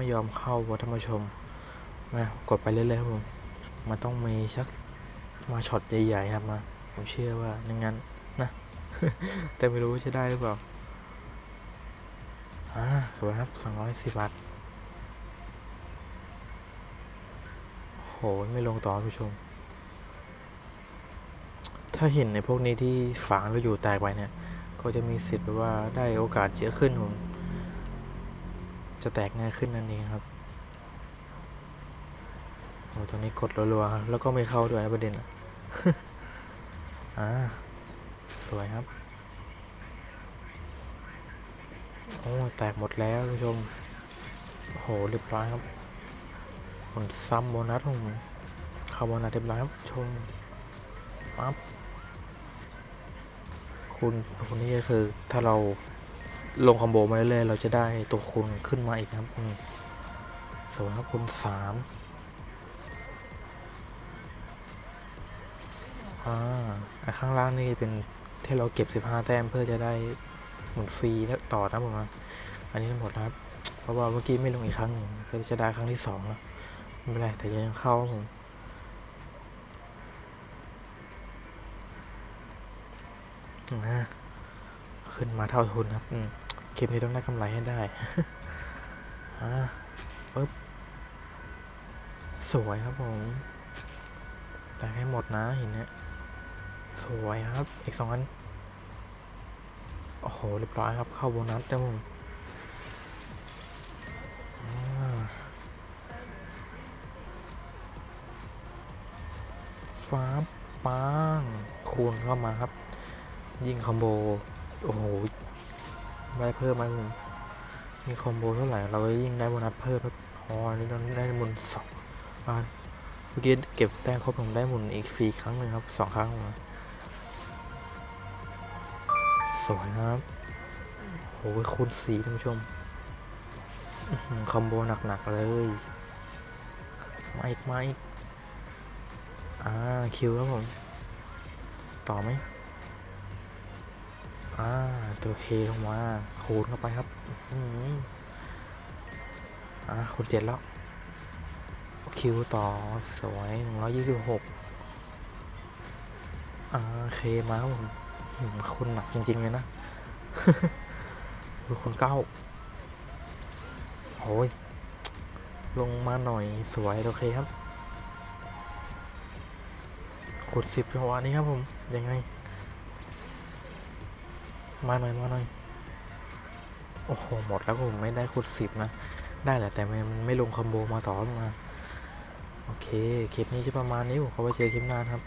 ไม่ยอมเข้าวัท่านผู้ชม มากดไปเรื่อยๆครับผมมันต้องมีชักมาช็อตใหญ่ๆครับมา ผมเชื่อว่าในงั้นนะ แต่ไม่รู้จะได้หรือเปล่าอ่าสวยครับสองร้อยสิบบาทโหไม่ลงต่อนผู้ชม ถ้าเห็นในพวกนี้ที่ฝังแล้วอยู่แตกไปเนี่ย ก็จะมีสิทธิ์ว่าได้โอกาสเยอะขึ้นผม จะแตกง่ายขึ้นนั่นเองครับโอ้ตัวนี้กดรัวๆแล้วก็ไม่เข้าด้วยนะประเด็นอะอ่าสวยครับโอ้แตกหมดแล้วผู้ชมโหเรียบร้อยครับผลซ้ำโบนัสผมเข้าโบนัสเรียบร้อยครับชมปั๊บคุณคุณนี่ก็คือถ้าเรา ลงคอมโบมาเรื่อยๆเราจะได้ตัวคูณขึ้นมาอีกครับอืมสวยครับคุณสามอ่าข้างล่างนี่เป็นที่เราเก็บ 15 แต้มเพื่อจะได้หมุนฟรีแล้วต่อนะผมนะอันนี้หมดครับ เพราะว่าเมื่อกี้ไม่ลงอีกครั้งหนึ่งก็จะได้ครั้งที่สองแล้วไม่เป็นไรแต่ยังเข้าผมอ่า ขึ้นมาเท่าทุนครับอืมคลิปนี้ต้องได้กำไรให้ได้อ่าปึ๊บสวยครับผม แต่ให้หมดนะหินเนี้ยสวยครับ อีกสองอัน โอ้โห เรียบร้อยครับ เข้าโบนัสนะผมฟ้าปังคูณเข้ามาครับ ยิงคอมโบ โอ้โหได้เพิ่มไหมผมมีคอมโบเท่าไหร่ เราก็ยิ่งได้โบนัสเพิ่มครับอ๋อนนี่เราได้หมุนสองอ่าเมื่อกี้เก็บแต้มครบผมได้หมุนอีกฟรีครั้งหนึ่งครับสองครั้งมาสวยนะครับโอ้ยคูณสีท่านผู้ชมคอมโบหนักๆเลยมาอีกมาอีกอ่าคิวครับผม ต่อไหม อ่าตัวเคลงมาคูณเข้าไปครับอื้อหืออ่าคูณเจ็ดแล้ว คิวต่อสวยหนึ่งร้อยยี่สิบหกอ่าเคมาครับผมคุณหนักจริง ๆ เลยนะดูคนเก้าโอ้ย ลงมาหน่อยสวยโอเคครับกดสิบจังหวะนี้ครับผม ยังไง มาหน่อยมาหน่อยโอ้โหหมดแล้วผมไม่ได้ขุดสิบนะ ได้แหละแต่มันไม่ลงคอมโบมาต่อมา โอเค คลิปนี้จะประมาณนี้ผมขอไปเจอคลิปหน้าครับ